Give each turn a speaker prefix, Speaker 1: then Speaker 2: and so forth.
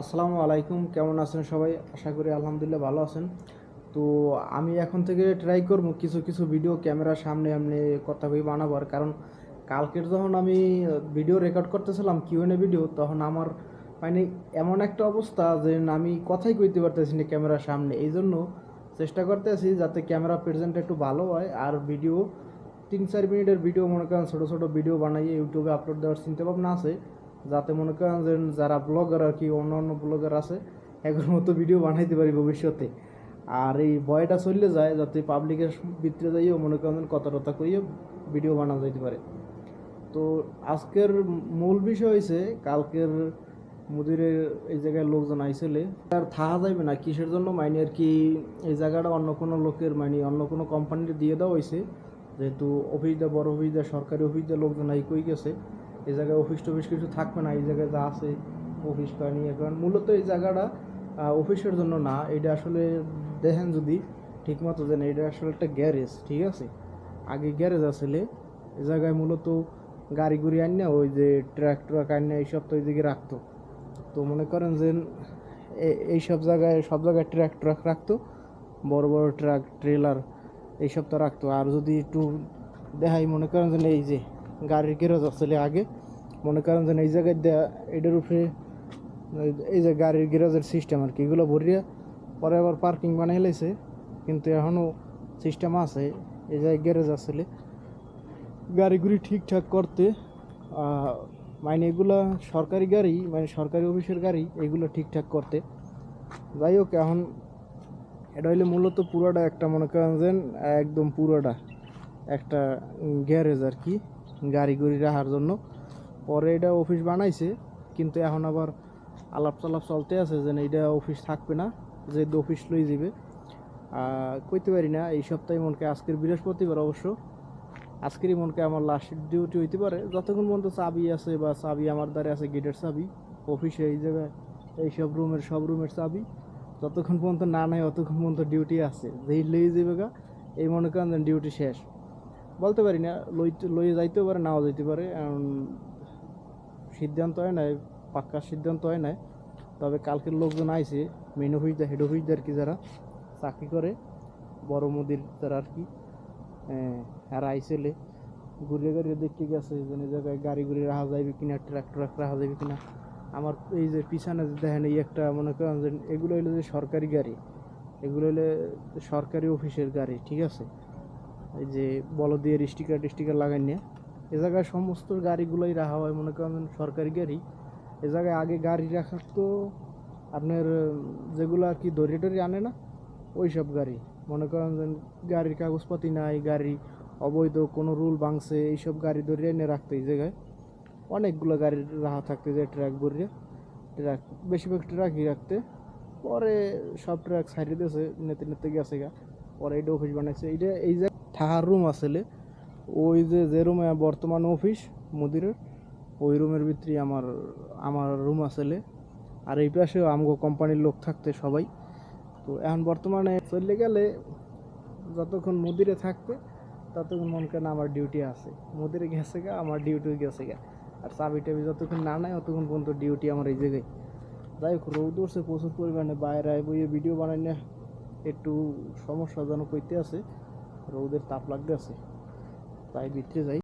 Speaker 1: আসসালামু আলাইকুম, কেমন আছেন সবাই? আশা করি আলহামদুলিল্লাহ ভালো আছেন। তো আমি এখন থেকে ট্রাই করব কিছু কিছু ভিডিও ক্যামেরার সামনে এমনি কথা কই বানাবার। কারণ কালকের যখন আমি ভিডিও রেকর্ড করতেছিলাম কিউএনএ ভিডিও তখন আমার মানে এমন একটা অবস্থা যে আমি কথাই কইতে পারতেছি না ক্যামেরার সামনে। এই জন্য চেষ্টা করতেছি যাতে ক্যামেরা প্রেজেন্ট একটু ভালো হয়, আর ভিডিও তিন চার মিনিটের ভিডিও মনে করেন ছোটো ছোটো ভিডিও বানাই ইউটিউবে আপলোড দেওয়ার চিন্তা ভাবনা আছে। যাতে মনে করেন যে যারা ব্লগার আর কি, অন্য অন্য ব্লগার আছে, এগুলোর মতো ভিডিও বানাইতে পারি ভবিষ্যতে। আর এই ভয়টা চললে যায়, যাতে পাবলিকের ভিতরে যাইও, মনে করেন কথা টথা কইও ভিডিও বানানো যাইতে পারে। তো আজকের মূল বিষয় হয়েছে কালকের মুদিরের এই জায়গায় লোকজন আইসেলে, আর থাকা যাইবে না, কিসের জন্য? মাইনে আর কি, এই জায়গাটা অন্য কোনো লোকের মানে অন্য কোনো কোম্পানির দিয়ে দেওয়া হয়েছে যেহেতু অফিস দেওয়া বড় অফিস দেওয়া সরকারি অফিস দেওয়া লোকজন আই কই গেছে। এই জায়গায় অফিস টফিস কিছু থাকবে না, এই জায়গায় যা আছে অফিস কারণ কারণ মূলত এই জায়গাটা অফিসের জন্য না, এটা আসলে দেখেন যদি ঠিকমতো জানেন এটা আসলে একটা গ্যারেজ ঠিক আছে? আগে গ্যারেজ আসলে এ জায়গায় মূলত গাড়ি গুড়ি আনিয়ে ওই যে ট্রাক ট্রাক আনিয়ে এইসব তো ওই দিকে রাখতো। তো মনে করেন যে এই সব জায়গায় সব জায়গায় ট্রাক ট্রাক রাখতো, বড় বড় ট্রাক ট্রেলার এইসব তো রাখতো। আর যদি একটু দেখাই, মনে করেন যে এই যে গাড়ির গ্যারেজ আসলে আগে। মনে করেন যে এই জায়গায় দেয়া, এটার উপরে এই- যে গাড়ির গ্যারেজের সিস্টেম আর কি, এগুলো ভরিয়া পরে আবার পার্কিং বানাই লাইছে। কিন্তু এখনও সিস্টেম আছে, এই জায়গায় গ্যারেজ আসলে। গাড়িগুলি ঠিকঠাক করতে মানে এগুলো সরকারি গাড়ি মানে সরকারি অফিসের গাড়ি, এগুলো ঠিকঠাক করতে। যাই হোক, এখন এটা হইলে মূলত পুরোটা একটা, মনে করেন যে, একদম পুরোটা একটা গ্যারেজ আর কি। গাড়ি গুড়ি রাখার জন্য। পরে এটা অফিস বানাইছে, কিন্তু এখন আবার আলাপ চালাপ চলতে আছে যে এটা অফিস থাকবে না যে অফিস লই যাবে কইতে পারি না, এই সপ্তাহে মনকে আজকের বৃহস্পতিবার অবশ্য। আজকেরই মনকে আমার লাস্ট ডিউটি হইতে পারে। যতক্ষণ পর্যন্ত চাবি আছে বা চাবি আমার দ্বারে আছে গেটের চাবি অফিসে এই জায়গায় এইসব রুমের সব রুমের চাবি, যতক্ষণ পর্যন্ত না নেয়, অতক্ষণ পর্যন্ত ডিউটি আছে। যেই লই যাবে গা, এই মনে করেন ডিউটি শেষ। বলতে পারি না, লই যাইতেও পারে, নাও যাইতে পারে সিদ্ধান্ত হয় নাই, পাক্কা সিদ্ধান্ত হয় নাই। তবে কালকের লোকজন আইছে মেন অফিসদের হেড অফিসদের কি যারা চাকরি করে, বড় মুদির তারা আর কি আর আইসেলে ঘুরে ঘুরে দেখতে গেছে যে জায়গায় গাড়ি ঘুরে রাখা যাইবে কিনা ট্রাক ট্রাক রাখা যাইবে কিনা। আমার এই যে পিছনে দেখেন, এই একটা মনে করেন যে, এগুলো হইল যে সরকারি গাড়ি, এগুলো হইলে সরকারি অফিসের গাড়ি, ঠিক আছে? এই যে বলদিয়ের স্টিকার টিস্টিকার লাগাই নিয়ে, এ জায়গায় সমস্ত গাড়িগুলোই রাখা হয়, মনে করেন সরকারি গাড়ি। এ জায়গায় আগে গাড়ি রাখার তো আপনার, যেগুলো আর কি দড়ি টড়ি আনে না, ওই সব গাড়ি। মনে করেন গাড়ির কাগজপাতি নাই, গাড়ি অবৈধ, কোনো রুল ভাঙছে এইসব গাড়ি ধরে এনে রাখতে এই জায়গায়। অনেকগুলো গাড়ি রাখা থাকতে যায় ট্রাক ভরিয়ে, ট্রাক, বেশিরভাগ ট্রাকই রাখতে। পরে সব ট্রাক সাইডে দিয়েছে, নেতে নেতে গেছে গা। পরে এটা অফিস বানাইছে। এইটা, এই যে থাকার রুম আসলে, ওই যে যে রুমে বর্তমান অফিস মুদিরের, ওই রুমের ভিতরে আমার আমার রুম আসলে। আর এই পাশেও আমগো কোম্পানির লোক থাকতে সবাই। তো এখন বর্তমানে চলে গেলে যতক্ষণ মুদিরে থাকতে, ততক্ষণ মন কেন আমার ডিউটি আছে। মুদিরে গেছে গা, আমার ডিউটি গেছে গা। আর চাবি টাবি যতক্ষণ না নেয় ততক্ষণ পর্যন্ত ডিউটি আমার এই জায়গায়। যাই হোক, রোদ উঠছে প্রচুর পরিমাণে। বাইরে বইয়ে ভিডিও বানাই না একটু সমস্যাজনক হইতে আছে। রোদের তাপ লাগতে আছে তাই ভিতরে যাই